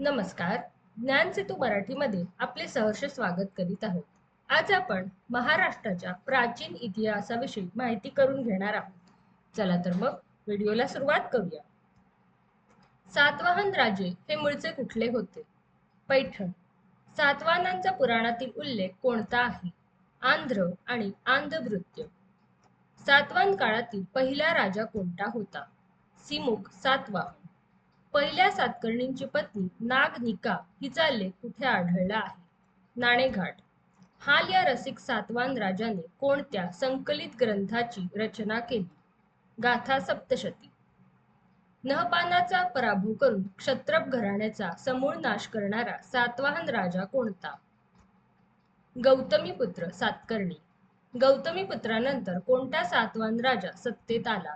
नमस्कार. ज्ञान सेतू मराठीमध्ये आपले सहर्ष स्वागत करीत आहोत. आज आपण महाराष्ट्राच्या प्राचीन इतिहासाविषयी माहिती करून घेणार आहोत. चला तर मग व्हिडिओला सुरुवात करूया. सातवाहन राजे हे मूळचे कुठले होते? पैठण. सातवाहनांचा पुराणातील उल्लेख कोणता आहे? आंध्र आणि आंध्रभृत्य सातवाहन काळातील पहिला राजा कोणता होता? सिमुख सातवाहन. पहिल्या सातकर्णींची पत्नी नागनिका हिचा लेख कुठे आढळला आहे? नाणेघाट. हाल या रसिक सातवान राजाने कोणत्या संकलित ग्रंथाची रचना केली? गाथा सप्तशती. नहपानाचा पराभव करून क्षत्रप घराण्याचा समूळ नाश करणारा सातवाहन राजा कोणता? गौतमी पुत्र सातकर्णी. गौतमी पुत्रानंतर कोणता सातवान राजा सत्तेत आला?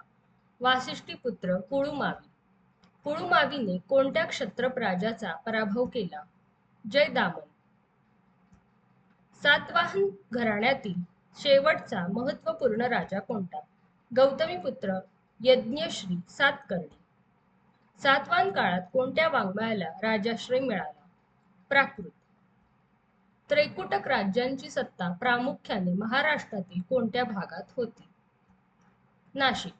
वासिष्ठी पुत्र कुळुमावी. पुळुमावीने कोणत्या क्षत्रप राजाचा पराभव केला? जयदामन सातवाहन घराण्यातील शेवटचा महत्त्वपूर्ण राजा कोणता? गौतमीपुत्र यज्ञश्री सातकर्णी. सातवाहन काळात कोणत्या वाङ्मयाला राजाश्रय मिळाला? प्राकृत. त्रैकुटक राज्यांची सत्ता प्रामुख्याने महाराष्ट्रातील कोणत्या भागात होती? नाशिक.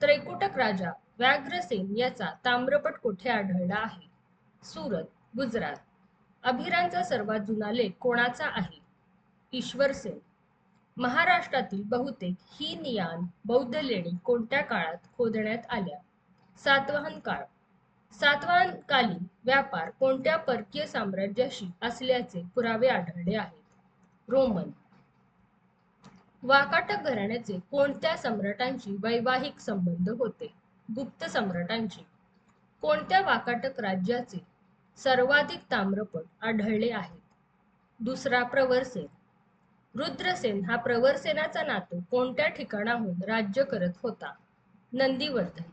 त्रैकुटक राजा व्याघ्रसेन याचा ताम्रपट कोठे आढळला आहे? सुरत गुजरात. अभिरांचा सर्वात जुना लेख कोणाचा आहे? ईश्वरसेन. महाराष्ट्रातील बहुतेक ही नियान बौद्ध लेणी कोणत्या काळात खोदण्यात आल्या? सातवाहन काळ. सातवाहनकालीन व्यापार कोणत्या परकीय साम्राज्याशी असल्याचे पुरावे आढळले आहेत? रोमन. वाकाटक घराण्याचे कोणत्या सम्राटांशी वैवाहिक संबंध होते? गुप्त सम्राटांची. कोणत्या वाकाटक राज्याचे सर्वाधिक ताम्रपट आढळले आहेत? दुसरा प्रवरसेन. रुद्रसेन हा प्रवरसेनाचा नातू कोणत्या ठिकाणाहून राज्य करत होता? नंदीवर्धन.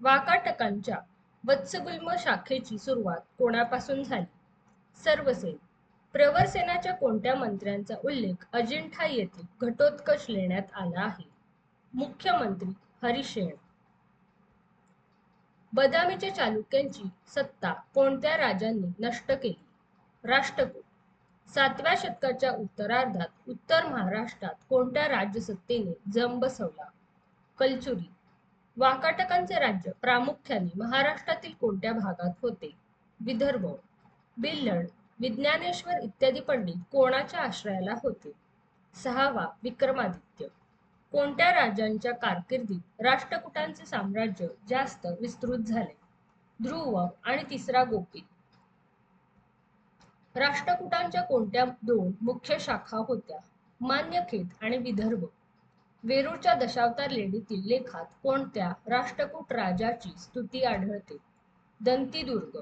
वाकाटकांच्या वत्सगुल्म शाखेची सुरुवात कोणापासून झाली? सर्वसेन. प्रवरसेनाच्या कोणत्या मंत्र्यांचा उल्लेख अजिंठा येथे घटोत्कच लेण्यात आला आहे? मुख्यमंत्री हरिशेण बदामीच्या चालुक्यांची सत्ता कोणत्या राजांनी नष्ट केली? राष्ट्रकूट सातव्या शतकाच्या उत्तरार्धात उत्तर महाराष्ट्रात कोणत्या राजसत्तेने जम बसवला कलचुरी. वाकाटकांचे राज्य प्रामुख्याने महाराष्ट्रातील कोणत्या भागात होते? विदर्भ. बिल्लड. विज्ञानेश्वर इत्यादी पंडित कोणाच्या आश्रयाला होते? सहावा विक्रमादित्य. कोणत्या राजांच्या कारकिर्दीत राष्ट्रकुटांचे साम्राज्य जास्त विस्तृत झाले? ध्रुव आणि तिसरा गोपी. राष्ट्रकुटांच्या कोणत्या दोन मुख्य शाखा होत्या? मान्यखेत आणि विदर्भ. वेरूळच्या दशावतार लेणीतील लेखात कोणत्या राष्ट्रकूट राजाची स्तुती आढळते? दंतीदुर्ग.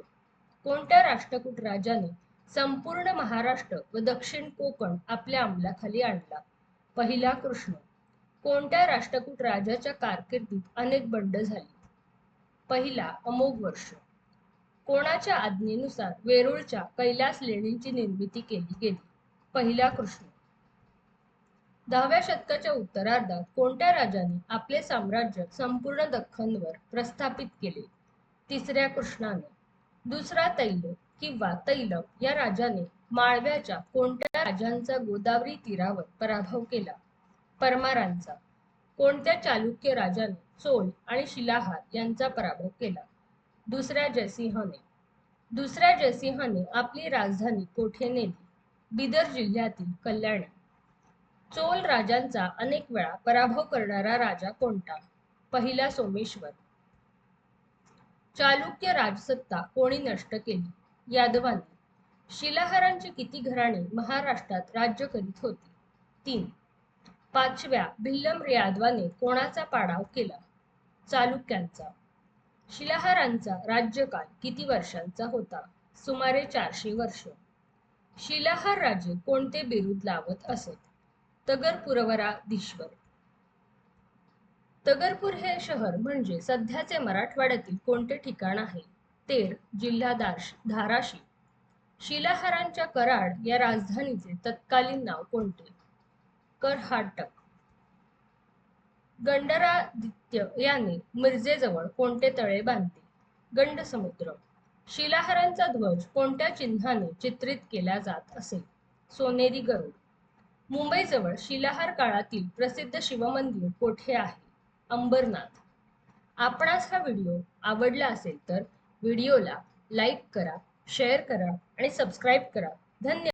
कोणत्या राष्ट्रकूट राजाने संपूर्ण महाराष्ट्र व दक्षिण कोकण आपल्या अंमलाखाली आणला? पहिला कृष्ण. कोणत्या राष्ट्रकूट राजाच्या कारकिर्दीत अनेक बंड झाली? पहिला अमोघ वर्ष. कोणाच्या आज्ञेनुसार वेरूळच्या कैलास लेणींची निर्मिती केली गेली? पहिला कृष्ण. दहाव्या शतकाच्या उत्तरार्धात कोणत्या राजाने आपले साम्राज्य संपूर्ण दख्खनवर प्रस्थापित केले? तिसऱ्या कृष्णाने. दुसरा तैल किंवा तैलक या राजाने माळव्याच्या कोणत्या राजांचा गोदावरी तीरावर पराभव केला? परमारांचा. कोणत्या चालुक्य राजाने चोल आणि शिलाहार यांचा पराभव केला? दुसऱ्या जयसिंहने. दुसऱ्या जयसिंहाने आपली राजधानी कोठे नेली? बिदर जिल्ह्यातील कल्याणी. चोल राजांचा अनेक वेळा पराभव करणारा राजा कोणता? पहिला सोमेश्वर. चालुक्य राजसत्ता कोणी नष्ट केली? यादवांनी. शिलाहारांची किती घराणे महाराष्ट्रात राज्य करीत होती? तीन. पाचव्या भिल्लम यादवाने कोणाचा पाडाव केला? चालुक्यांचा. शिलाहारांचा राज्यकाल किती वर्षांचा होता? सुमारे चारशे वर्ष. शिलाहार राजे कोणते बिरुद लावत असत? तगरपुरवराधीश्वर तगरपूर हे शहर म्हणजे सध्याचे मराठवाड्यातील कोणते ठिकाण आहे? तेर जिल्हा धाराशिव. शिलाहारांच्या कराड या राजधानीचे तत्कालीन नाव कोणते? करहाटक गंडरादित्य याने मिरजेजवळ कोणते तळे बांधले? गंड समुद्र शिलाहारांचा ध्वज कोणत्या चिन्हाने चित्रित केला जात असेल सोनेरी गरुड. मुंबईजवळ शिलाहार काळातील प्रसिद्ध शिवमंदिर कोठे आहे? अंबरनाथ. आपणास हा व्हिडिओ आवडला असेल तर व्हिडिओला लाईक करा शेअर करा आणि सबस्क्राईब करा. धन्यवाद